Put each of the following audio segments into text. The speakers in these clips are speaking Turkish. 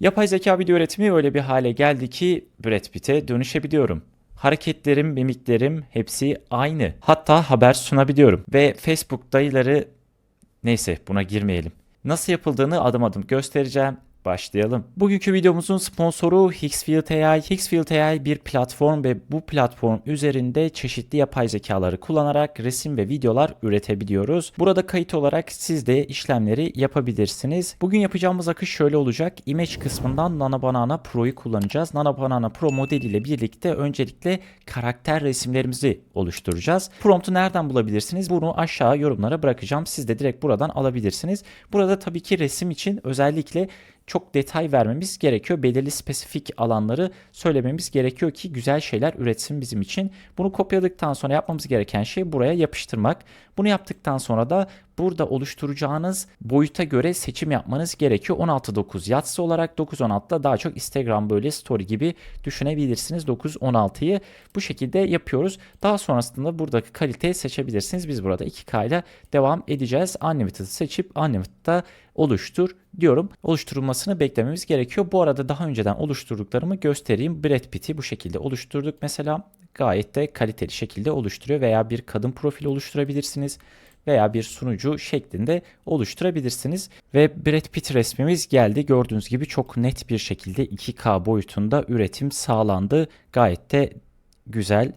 Yapay zeka video üretimi öyle bir hale geldi ki Brad Pitt'e dönüşebiliyorum. Hareketlerim, mimiklerim hepsi aynı. Hatta haber sunabiliyorum. Ve Facebook dayıları neyse buna girmeyelim. Nasıl yapıldığını adım adım göstereceğim. Başlayalım. Bugünkü videomuzun sponsoru Hixfield AI. Hixfield AI bir platform ve bu platform üzerinde çeşitli yapay zekaları kullanarak resim ve videolar üretebiliyoruz. Burada kayıt olarak siz de işlemleri yapabilirsiniz. Bugün yapacağımız akış şöyle olacak. Image kısmından Nano Banana Pro'yu kullanacağız. Nano Banana Pro modeliyle birlikte öncelikle karakter resimlerimizi oluşturacağız. Prompt'u nereden bulabilirsiniz? Bunu aşağı yorumlara bırakacağım. Siz de direkt buradan alabilirsiniz. Burada tabii ki resim için özellikle çok detay vermemiz gerekiyor. Belirli spesifik alanları söylememiz gerekiyor ki güzel şeyler üretsin bizim için. Bunu kopyaladıktan sonra yapmamız gereken şey buraya yapıştırmak. Bunu yaptıktan sonra da burada oluşturacağınız boyuta göre seçim yapmanız gerekiyor. 16.9 yatsı olarak 9.16'da daha çok Instagram böyle story gibi düşünebilirsiniz. 9.16'yı bu şekilde yapıyoruz. Daha sonrasında buradaki kaliteyi seçebilirsiniz. Biz burada 2K ile devam edeceğiz. Unlimited'ı seçip Unlimited'da oluştur diyorum. Oluşturulmasını beklememiz gerekiyor. Bu arada daha önceden oluşturduklarımı göstereyim. Brad Pitt'i bu şekilde oluşturduk. Mesela gayet de kaliteli şekilde oluşturuyor veya bir kadın profili oluşturabilirsiniz veya bir sunucu şeklinde oluşturabilirsiniz. Ve Brad Pitt resmimiz geldi. Gördüğünüz gibi çok net bir şekilde 2K boyutunda üretim sağlandı. Gayet de güzel.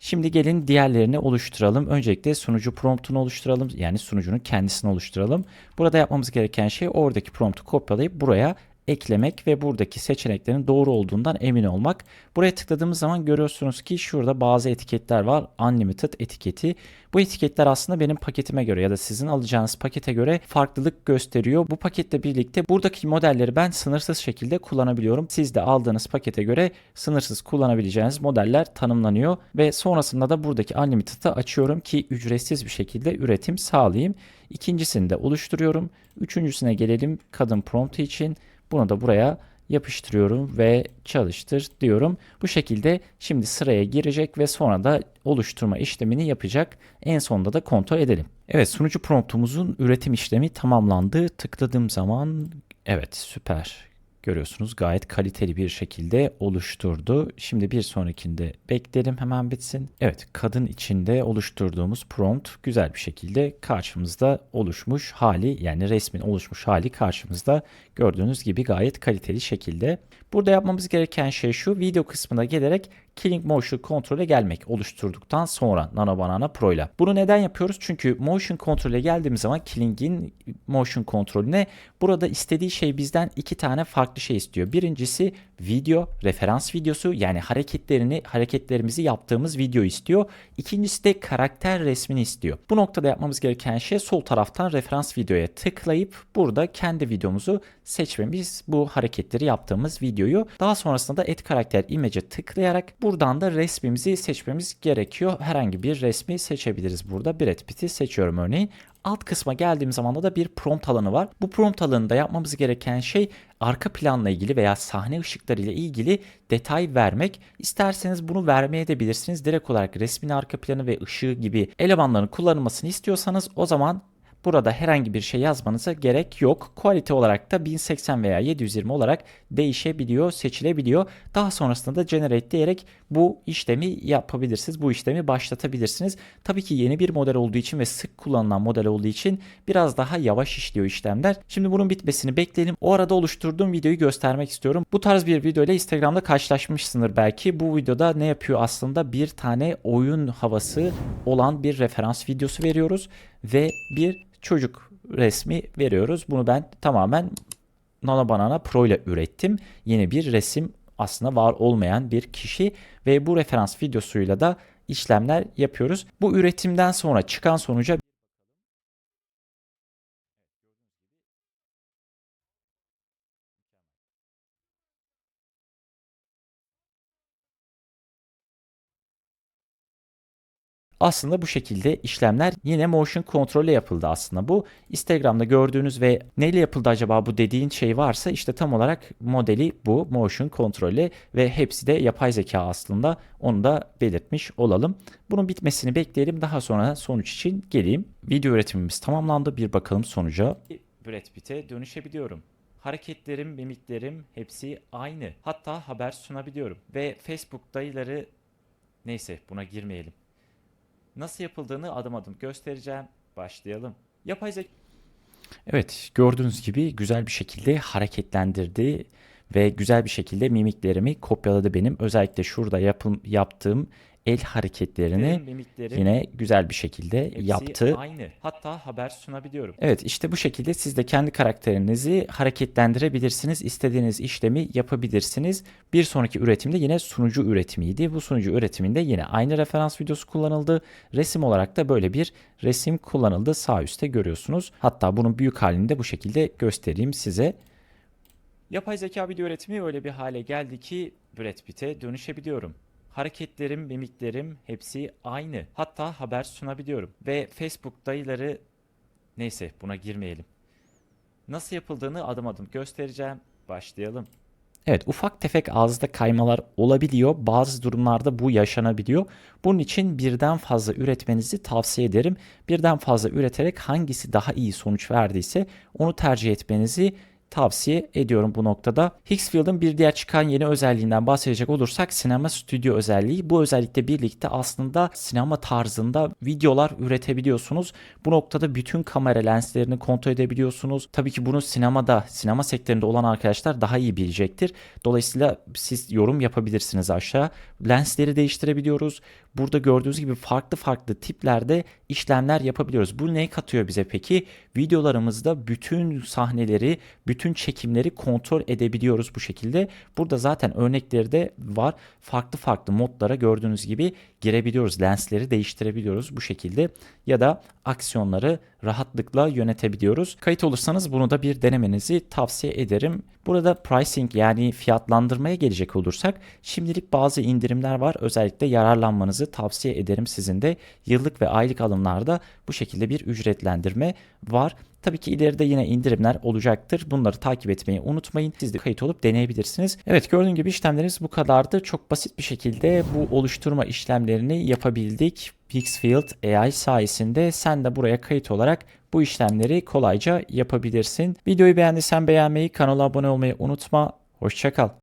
Şimdi gelin diğerlerini oluşturalım. Öncelikle sunucu promptunu oluşturalım. Yani sunucunun kendisini oluşturalım. Burada yapmamız gereken şey oradaki promptu kopyalayıp buraya eklemek ve buradaki seçeneklerin doğru olduğundan emin olmak. Buraya tıkladığımız zaman görüyorsunuz ki şurada bazı etiketler var. Unlimited etiketi. Bu etiketler aslında benim paketime göre ya da sizin alacağınız pakete göre farklılık gösteriyor. Bu paketle birlikte buradaki modelleri ben sınırsız şekilde kullanabiliyorum. Siz de aldığınız pakete göre sınırsız kullanabileceğiniz modeller tanımlanıyor ve sonrasında da buradaki Unlimited'ı açıyorum ki ücretsiz bir şekilde üretim sağlayayım. İkincisini de oluşturuyorum. Üçüncüsüne gelelim kadın promptu için. Bunu da buraya yapıştırıyorum ve çalıştır diyorum. Bu şekilde şimdi sıraya girecek ve sonra da oluşturma işlemini yapacak. En sonunda da kontrol edelim. Evet sunucu promptumuzun üretim işlemi tamamlandı. Tıkladığım zaman evet süper görüyorsunuz gayet kaliteli bir şekilde oluşturdu. Şimdi bir sonrakinde bekleyelim hemen bitsin. Evet kadın içinde oluşturduğumuz prompt güzel bir şekilde karşımızda oluşmuş hali yani resmin oluşmuş hali karşımızda gördüğünüz gibi gayet kaliteli şekilde. Burada yapmamız gereken şey şu video kısmına gelerek Killing Motion Control'e gelmek oluşturduktan sonra Nano Banana Pro ile. Bunu neden yapıyoruz? Çünkü Motion Control'e geldiğimiz zaman Killing'in Motion Kontrolüne burada istediği şey bizden iki tane farklı şey istiyor. Birincisi video, referans videosu yani hareketlerini, hareketlerimizi yaptığımız video istiyor. İkincisi de karakter resmini istiyor. Bu noktada yapmamız gereken şey sol taraftan referans videoya tıklayıp burada kendi videomuzu seçmemiz bu hareketleri yaptığımız videoyu. Daha sonrasında da et karakter image'e tıklayarak buradan da resmimizi seçmemiz gerekiyor. Herhangi bir resmi seçebiliriz burada. Brad Pitt'i seçiyorum örneğin. Alt kısma geldiğim zaman da bir prompt alanı var. Bu prompt alanında yapmamız gereken şey arka planla ilgili veya sahne ışıkları ile ilgili detay vermek. İsterseniz bunu vermeye de bilirsiniz. Direkt olarak resmin arka planı ve ışığı gibi elemanların kullanılmasını istiyorsanız o zaman Burada herhangi bir şey yazmanıza gerek yok. Quality olarak da 1080 veya 720 olarak değişebiliyor, seçilebiliyor. Daha sonrasında da generate diyerek bu işlemi yapabilirsiniz. Bu işlemi başlatabilirsiniz. Tabii ki yeni bir model olduğu için ve sık kullanılan model olduğu için biraz daha yavaş işliyor işlemler. Şimdi bunun bitmesini bekleyelim. O arada oluşturduğum videoyu göstermek istiyorum. Bu tarz bir video ile Instagram'da karşılaşmışsındır belki. Bu videoda ne yapıyor aslında? Bir tane oyun havası olan bir referans videosu veriyoruz ve bir çocuk resmi veriyoruz. Bunu ben tamamen Nano Banana Pro ile ürettim. Yeni bir resim aslında var olmayan bir kişi ve bu referans videosuyla da işlemler yapıyoruz. Bu üretimden sonra çıkan sonuca Aslında bu şekilde işlemler yine motion kontrolle yapıldı aslında bu. Instagram'da gördüğünüz ve neyle yapıldı acaba bu dediğin şey varsa işte tam olarak modeli bu motion kontrolle ve hepsi de yapay zeka aslında onu da belirtmiş olalım. Bunun bitmesini bekleyelim daha sonra sonuç için geleyim. Video üretimimiz tamamlandı bir bakalım sonuca. Brad Pitt'e dönüşebiliyorum Hareketlerim, mimiklerim hepsi aynı. Hatta haber sunabiliyorum. Ve Facebook dayıları neyse buna girmeyelim. Nasıl yapıldığını adım adım göstereceğim. Başlayalım. Yapay zeka Evet, gördüğünüz gibi güzel bir şekilde hareketlendirdi ve güzel bir şekilde mimiklerimi kopyaladı benim. Özellikle şurada yapım, yaptığım el hareketlerini yine güzel bir şekilde yaptı. Aynı. Hatta haber sunabiliyorum. Evet, işte bu şekilde siz de kendi karakterinizi hareketlendirebilirsiniz. İstediğiniz işlemi yapabilirsiniz. Bir sonraki üretimde yine sunucu üretimiydi. Bu sunucu üretiminde yine aynı referans videosu kullanıldı. Resim olarak da böyle bir resim kullanıldı. Sağ üstte görüyorsunuz. Hatta bunun büyük halini de bu şekilde göstereyim size. Yapay zeka video üretimi öyle bir hale geldi ki Brad Pitt'e dönüşebiliyorum. Hareketlerim, mimiklerim hepsi aynı. Hatta haber sunabiliyorum. Ve Facebook dayıları neyse buna girmeyelim. Nasıl yapıldığını adım adım göstereceğim. Başlayalım. Evet ufak tefek ağızda kaymalar olabiliyor. Bazı durumlarda bu yaşanabiliyor. Bunun için birden fazla üretmenizi tavsiye ederim. Birden fazla üreterek hangisi daha iyi sonuç verdiyse onu tercih etmenizi tavsiye ediyorum bu noktada. Higgsfield'ın bir diğer çıkan yeni özelliğinden bahsedecek olursak sinema stüdyo özelliği. Bu özellikle birlikte aslında sinema tarzında videolar üretebiliyorsunuz. Bu noktada bütün kamera lenslerini kontrol edebiliyorsunuz. Tabii ki bunu sinemada, sinema sektöründe olan arkadaşlar daha iyi bilecektir. Dolayısıyla siz yorum yapabilirsiniz aşağı. Lensleri değiştirebiliyoruz. Burada gördüğünüz gibi farklı farklı tiplerde işlemler yapabiliyoruz. Bu ne katıyor bize peki? Videolarımızda bütün sahneleri, bütün çekimleri kontrol edebiliyoruz bu şekilde. Burada zaten örnekleri de var. Farklı farklı modlara gördüğünüz gibi girebiliyoruz. Lensleri değiştirebiliyoruz bu şekilde ya da aksiyonları rahatlıkla yönetebiliyoruz. Kayıt olursanız bunu da bir denemenizi tavsiye ederim. Burada pricing yani fiyatlandırmaya gelecek olursak şimdilik bazı indirimler var. Özellikle yararlanmanızı tavsiye ederim sizin de. Yıllık ve aylık alımlarda bu şekilde bir ücretlendirme var. Tabii ki ileride yine indirimler olacaktır. Bunları takip etmeyi unutmayın. Siz de kayıt olup deneyebilirsiniz. Evet gördüğün gibi işlemlerimiz bu kadardı. Çok basit bir şekilde bu oluşturma işlemlerini yapabildik. Pixfield AI sayesinde sen de buraya kayıt olarak bu işlemleri kolayca yapabilirsin. Videoyu beğendiysen beğenmeyi, kanala abone olmayı unutma. Hoşçakal.